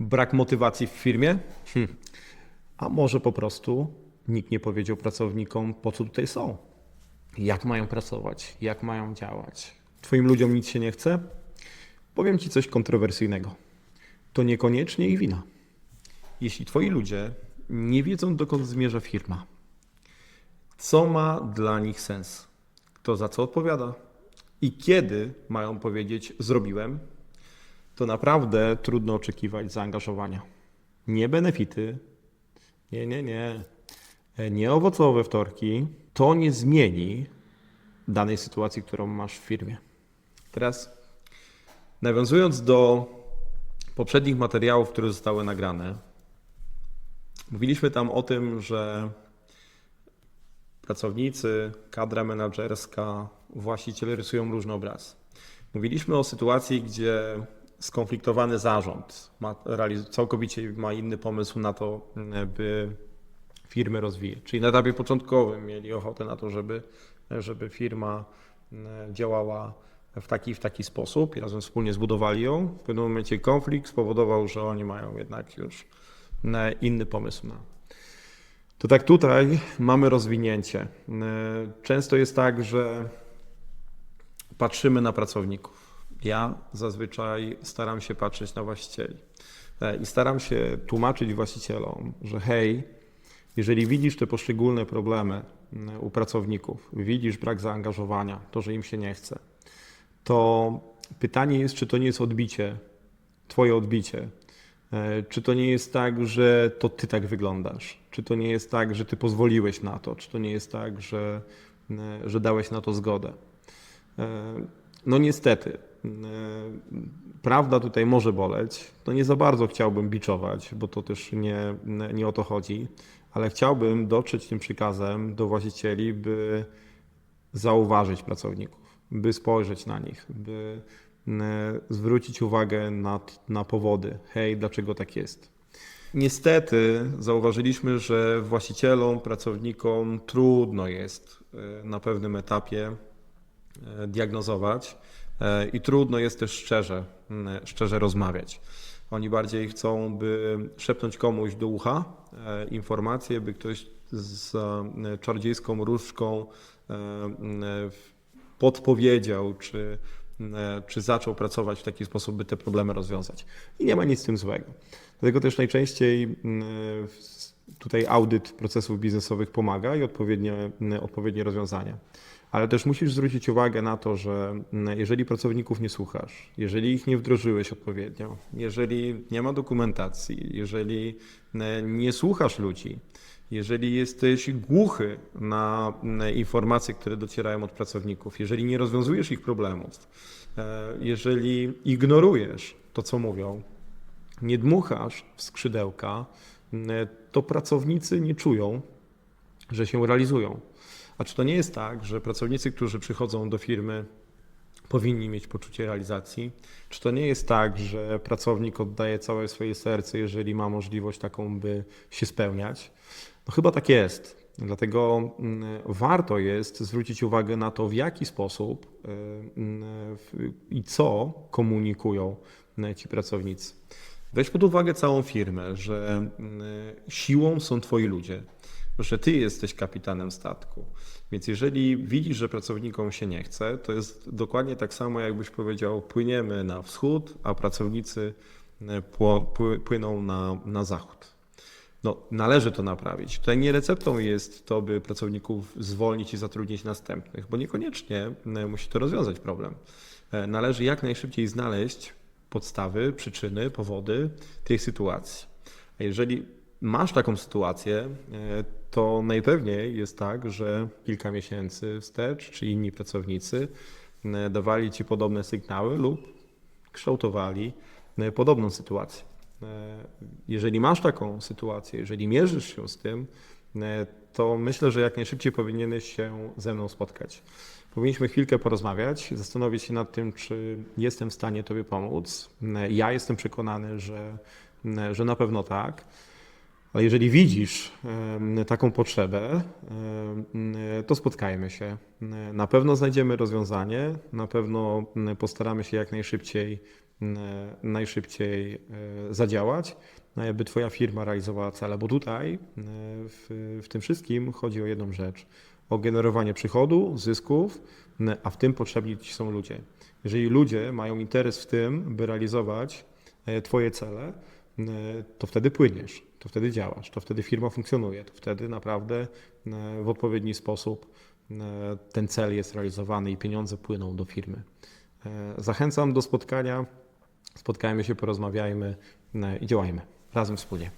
Brak motywacji w firmie? Hm. A może po prostu nikt nie powiedział pracownikom, po co tutaj są? Jak mają pracować? Jak mają działać? Twoim ludziom nic się nie chce? Powiem Ci coś kontrowersyjnego. To niekoniecznie ich wina. Jeśli Twoi ludzie nie wiedzą, dokąd zmierza firma, co ma dla nich sens, kto za co odpowiada i kiedy mają powiedzieć zrobiłem, to naprawdę trudno oczekiwać zaangażowania. Nie benefity, nie, nie, nie, nie owocowe wtorki, to nie zmieni danej sytuacji, którą masz w firmie. Teraz nawiązując do poprzednich materiałów, które zostały nagrane, mówiliśmy tam o tym, że pracownicy, kadra menedżerska, właściciele rysują różny obraz. Mówiliśmy o sytuacji, gdzie skonfliktowany zarząd ma, całkowicie ma inny pomysł na to, by firmę rozwijać. Czyli na etapie początkowym mieli ochotę na to, żeby, żeby firma e, działała w taki, w taki sposób i razem wspólnie zbudowali ją. W pewnym momencie konflikt spowodował, że oni mają jednak już e, inny pomysł na, to tak tutaj mamy rozwinięcie. E, Często jest tak, że patrzymy na pracowników. Ja zazwyczaj staram się patrzeć na właścicieli E, i staram się tłumaczyć właścicielom, że hej, jeżeli widzisz te poszczególne problemy m, u pracowników, widzisz brak zaangażowania, to, że im się nie chce, to pytanie jest, czy to nie jest odbicie, twoje odbicie E, Czy to nie jest tak, że to ty tak wyglądasz? Czy to nie jest tak, że ty pozwoliłeś na to? Czy to nie jest tak, że, e, że dałeś na to zgodę? E, No niestety, prawda tutaj może boleć. To nie za bardzo chciałbym biczować, bo to też nie, nie o to chodzi, ale chciałbym dotrzeć tym przykazem do właścicieli, by zauważyć pracowników, by spojrzeć na nich, by e, zwrócić uwagę na, na powody. Hej, dlaczego tak jest? Niestety zauważyliśmy, że właścicielom, pracownikom trudno jest e, na pewnym etapie e, diagnozować e, i trudno jest też szczerze, m, szczerze rozmawiać. Oni bardziej chcą, by szepnąć komuś do ucha e, informacje, by ktoś z e, czarodziejską różdżką e, m, w- podpowiedział, czy, e, czy zaczął pracować w taki sposób, by te problemy rozwiązać. I nie ma nic z tym złego. Dlatego też najczęściej mm, tutaj audyt procesów biznesowych pomaga i odpowiednie, mm, odpowiednie rozwiązania. Ale też musisz zwrócić uwagę na to, że mm, jeżeli pracowników nie słuchasz, jeżeli ich nie wdrożyłeś odpowiednio, jeżeli nie ma dokumentacji, jeżeli mm, nie słuchasz ludzi, jeżeli jesteś głuchy na mm, informacje, które docierają od pracowników, jeżeli nie rozwiązujesz ich problemów, e, jeżeli ignorujesz to, co mówią, nie dmuchasz w skrzydełka, to pracownicy nie czują, że się realizują. A czy to nie jest tak, że pracownicy, którzy przychodzą do firmy, powinni mieć poczucie realizacji? Czy to nie jest tak, że pracownik oddaje całe swoje serce, jeżeli ma możliwość taką, by się spełniać? No chyba tak jest. Dlatego mm, warto jest zwrócić uwagę na to, w jaki sposób y, w- i co komunikują y, ci pracownicy. Weź pod uwagę całą firmę, że siłą są twoi ludzie, że ty jesteś kapitanem statku. Więc jeżeli widzisz, że pracownikom się nie chce, to jest dokładnie tak samo, jakbyś powiedział, płyniemy na wschód, a pracownicy e, płyną na, na zachód. No, należy to naprawić. Tutaj nie receptą jest to, by pracowników zwolnić i zatrudnić następnych, bo niekoniecznie e, musi to rozwiązać problem. E, Należy jak najszybciej znaleźć podstawy, przyczyny, powody tej sytuacji. A jeżeli masz taką sytuację, to najpewniej jest tak, że kilka miesięcy wstecz, czy inni pracownicy dawali ci podobne sygnały lub kształtowali podobną sytuację. E, Jeżeli masz taką sytuację, jeżeli mierzysz się z tym, to myślę, że jak najszybciej powinieneś się ze mną spotkać. Powinniśmy chwilkę porozmawiać, zastanowić się nad tym, czy jestem w stanie Tobie pomóc. Ja jestem przekonany, że, że na pewno tak. Ale jeżeli widzisz taką potrzebę, to spotkajmy się. Na pewno znajdziemy rozwiązanie, na pewno postaramy się jak najszybciej najszybciej e, zadziałać, e, by Twoja firma realizowała cele, bo tutaj w, w tym wszystkim chodzi o jedną rzecz, o generowanie przychodu, zysków, a w tym potrzebni Ci są ludzie. Jeżeli ludzie mają interes w tym, by realizować e, Twoje cele, to wtedy płyniesz, to wtedy działasz, to wtedy firma funkcjonuje, to wtedy naprawdę m, w odpowiedni sposób m, ten cel jest realizowany i pieniądze płyną do firmy. E, Zachęcam do spotkania. Spotkajmy się, porozmawiajmy e, i działajmy razem wspólnie.